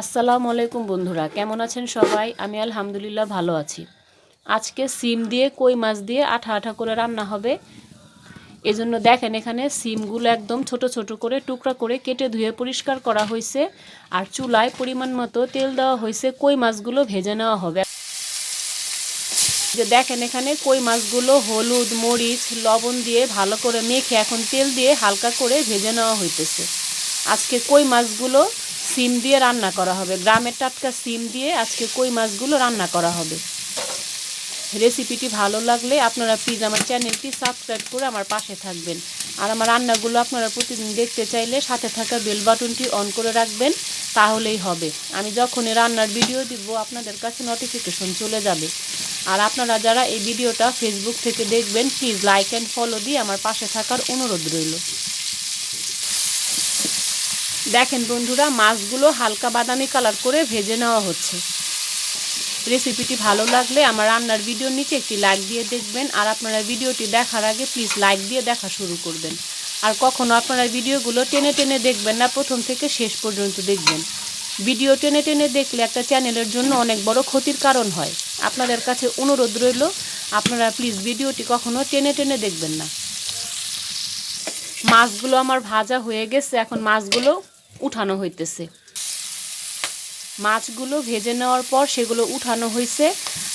আসসালামু আলাইকুম বন্ধুরা, কেমন আছেন সবাই? আমি আলহামদুলিল্লাহ ভালো আছি। আজকে সিম দিয়ে কই মাছ দিয়ে আঠা আঠা করে রান্না হবে। এজন্য দেখেন এখানে সিমগুলো একদম ছোট ছোট করে, টুকরা করে কেটে ধুয়ে পরিষ্কার করা হয়েছে। আর চুলায় পরিমাণ মতো তেল দেওয়া হয়েছে, কই মাছগুলো ভেজে নেওয়া হবে। যে দেখেন এখানে কই মাছগুলো হলুদ, মরিচ, লবণ দিয়ে ভালো করে মেখে এখন তেল দিয়ে হালকা করে ভেজে নেওয়া হইতেছে। আজকে কই মাছগুলো সিম দিয়ে রান্না করা হবে। গ্রামের টাটকা সিম দিয়ে আজকে কই মাছগুলো রান্না করা হবে? রেসিপিটি ভালো লাগলে আপনারা প্লিজ আমার চ্যানেলটি সাবস্ক্রাইব করে আমার পাশে থাকবেন। আর আমার রান্নাগুলো আপনারা প্রতিদিন দেখতে চাইলে সাথে থাকা বেল বাটনটি অন করে রাখবেন, তাহলেই হবে। আমি যখনই রান্নার ভিডিও দিব আপনাদের কাছে নোটিফিকেশন চলে যাবে। আর আপনারা যারা এই ভিডিওটা ফেসবুক থেকে দেখবেন প্লিজ লাইক অ্যান্ড ফলো দিয়ে আমার পাশে থাকার অনুরোধ রইল। দেখেন বন্ধুরা, মাছগুলো হালকা বাদামি কালার করে ভেজে নেওয়া হচ্ছে। রেসিপিটি ভালো লাগলে আমার রান্নার ভিডিওর নিচে একটি লাইক দিয়ে দেখবেন। আর আপনারা ভিডিওটি দেখার আগে প্লিজ লাইক দিয়ে দেখা শুরু করবেন। আর কখনো আপনারা ভিডিওগুলো টেনে টেনে দেখবেন না, প্রথম থেকে শেষ পর্যন্ত দেখবেন। ভিডিও টেনে টেনে দেখলে একটা চ্যানেলের জন্য অনেক বড় ক্ষতির কারণ হয়। আপনাদের কাছে অনুরোধ রইল, আপনারা প্লিজ ভিডিওটি কখনো টেনে টেনে দেখবেন না। মাছগুলো আমার ভাজা হয়ে গেছে, এখন মাছগুলো উঠানো হইতেছে। মাছগুলো ভেজে নেওয়ার পর সেগুলো উঠানো হয়েছে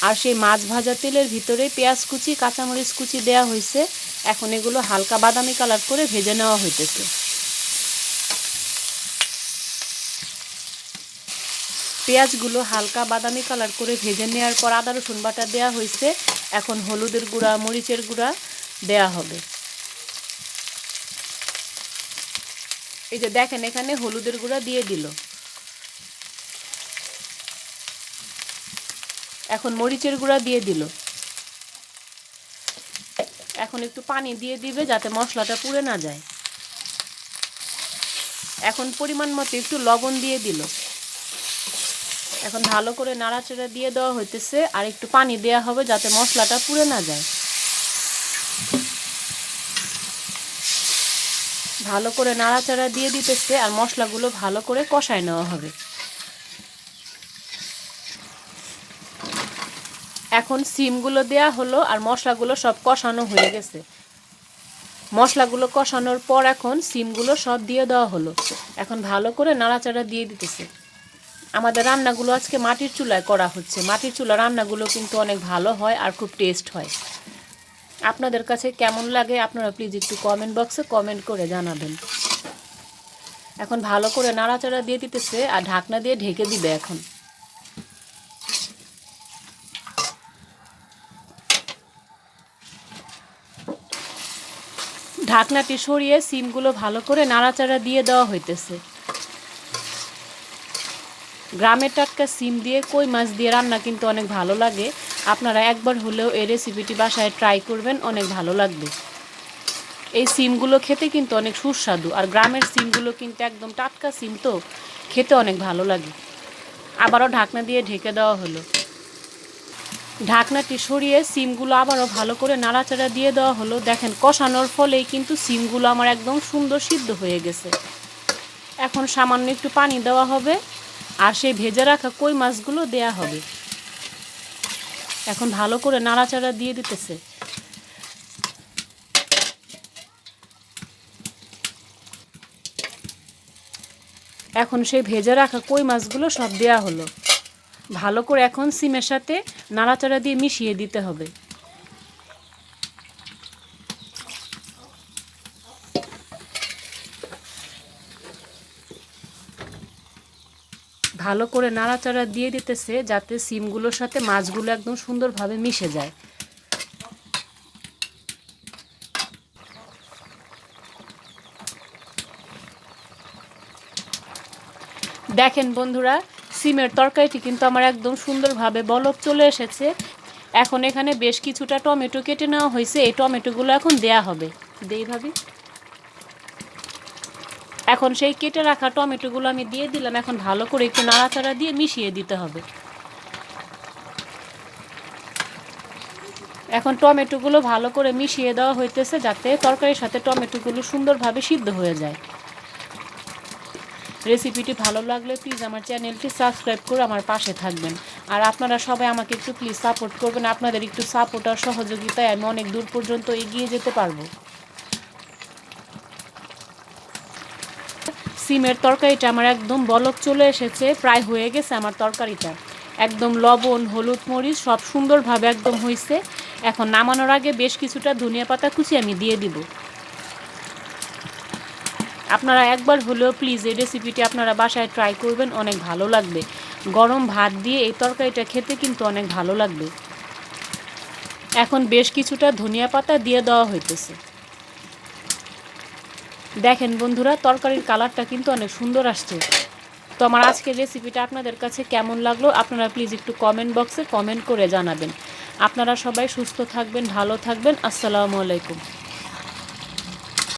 আর সেই মাছ ভাজা তেলের ভিতরে পেঁয়াজ কুচি, কাঁচামরিচ কুচি দেওয়া হয়েছে এখন এগুলো হালকা বাদামি কালার করে ভেজে নেওয়া হইতেছে। পেঁয়াজগুলো হালকা বাদামি কালার করে ভেজে নেওয়ার পর আদা রসুন বাটা দেওয়া হয়েছে এখন হলুদের গুঁড়া, মরিচের গুঁড়া দেয়া হবে। এই যে দেখেন, এখানে হলুদের গুঁড়া দিয়ে দিল। এখন মরিচের গুঁড়া দিয়ে দিল। এখন একটু পানি দিয়ে দিবে যাতে মশলাটা পুড়ে না যায়। এখন পরিমাণ মতো একটু লবণ দিয়ে দিল। এখন ভালো করে নাড়াচাড়া দিয়ে দেওয়া হইতেছে, আর একটু পানি দেওয়া হবে যাতে মশলাটা পুড়ে না যায়। ভালো করে নাড়াচাড়া দিয়ে দিতেছে আর মশলাগুলো ভালো করে কষায় নেওয়া হবে। এখন সিমগুলো দেয়া হলো আর মশলাগুলো সব কষানো হয়ে গেছে। মশলাগুলো কষানোর পর এখন সিমগুলো সব দিয়ে দেওয়া হলো। এখন ভালো করে নাড়াচাড়া দিয়ে দিতেছে। আমাদের রান্নাগুলো আজকে মাটির চুলায় করা হচ্ছে। মাটির চুলা রান্নাগুলো কিন্তু অনেক ভালো হয় আর খুব টেস্ট হয়। আপনাদের কাছে কেমন লাগে আপনারা প্লিজ একটু কমেন্ট বক্সে কমেন্ট করে জানাবেন। এখন ভালো করে নাড়াচাড়া দিয়ে দিতেছে আর ঢাকনা দিয়ে ঢেকে দিবে এখন। ঢাকনাটি সরিয়ে সিমগুলো ভালো করে নাড়াচাড়া দিয়ে দেওয়া হইতেছে। গ্রামের টাটকা সিম দিয়ে কই মাছ দিয়ে রান্না কিন্তু অনেক ভালো লাগে। আপনারা একবার হলেও এই রেসিপিটি বাসায় ট্রাই করবেন, অনেক ভালো লাগবে। এই সিমগুলো খেতে কিন্তু অনেক সুস্বাদু, আর গ্রামের সিমগুলো কিন্তু একদম টাটকা সিম তো, খেতে অনেক ভালো লাগে। আবারও ঢাকনা দিয়ে ঢেকে দেওয়া হলো। ঢাকনাটি সরিয়ে সিমগুলো আবারও ভালো করে নাড়াচাড়া দিয়ে দেওয়া হলো। দেখেন, কষানোর ফলেই কিন্তু সিমগুলো আমার একদম সুন্দর সিদ্ধ হয়ে গেছে। এখন সামান্য একটু পানি দেওয়া হবে, আর সেই ভেজে রাখা কই মাছগুলো দেয়া হবে। এখন ভালো করে নাড়াচাড়া দিয়ে দিতেছে। এখন সেই ভেজে রাখা কই মাছগুলো সব দেয়া হলো। ভালো করে এখন সিমের সাথে নাড়াচাড়া দিয়ে মিশিয়ে দিতে হবে। ভালো করে নাড়াচাড়া দিয়ে দিতেছে যাতে সিমগুলোর সাথে মাছগুলো একদম সুন্দরভাবে মিশে যায়। দেখেন বন্ধুরা, সিমের তরকারিটি কিন্তু আমার একদম সুন্দরভাবে বলক চলে এসেছে। এখন এখানে বেশ কিছুটা টমেটো কেটে নেওয়া হয়েছে। এই টমেটোগুলো এখন দেয়া হবে। দেই ভাবি। এখন সেই কেটে রাখা টমেটোগুলো আমি দিয়ে দিলাম। এখন ভালো করে একটু নাড়াচাড়া দিয়ে মিশিয়ে দিতে হবে। এখন টমেটোগুলো ভালো করে মিশিয়ে দেওয়া হইতেছে যাতে তরকারির সাথে টমেটোগুলো সুন্দরভাবে সিদ্ধ হয়ে যায়। রেসিপিটি ভালো লাগলে প্লিজ আমার চ্যানেলটি সাবস্ক্রাইব করে আমার পাশে থাকবেন। আর আপনারা সবাই আমাকে একটু প্লিজ সাপোর্ট করবেন। আপনাদের একটু সাপোর্ট আর সহযোগিতায় আমি অনেক দূর পর্যন্ত এগিয়ে যেতে পারব। সিমের তরকারিটা আমার একদম বলক চলে এসেছে, প্রায় হয়ে গেছে আমার তরকারিটা। একদম লবণ, হলুদ মরিচ সব সুন্দরভাবে একদম হয়েছে এখন নামানোর আগে বেশ কিছুটা ধনিয়া পাতা কুচি আমি দিয়ে দিব। আপনারা একবার হলেও প্লিজ এই রেসিপিটি আপনারা বাসায় ট্রাই করবেন, অনেক ভালো লাগবে। গরম ভাত দিয়ে এই তরকারিটা খেতে কিন্তু অনেক ভালো লাগবে। এখন বেশ কিছুটা ধনিয়া পাতা দিয়ে দেওয়া হইতেছে। দেখেন বন্ধুরা, তরকারির কালারটা কিন্তু অনেক সুন্দর আসছে। তো আমার আজকের রেসিপিটা আপনাদের কাছে কেমন লাগল, আপনারা প্লিজ একটু কমেন্ট বক্সে কমেন্ট করে জানাবেন। আপনারা সবাই সুস্থ থাকবেন, ভালো থাকবেন, আসসালামু আলাইকুম।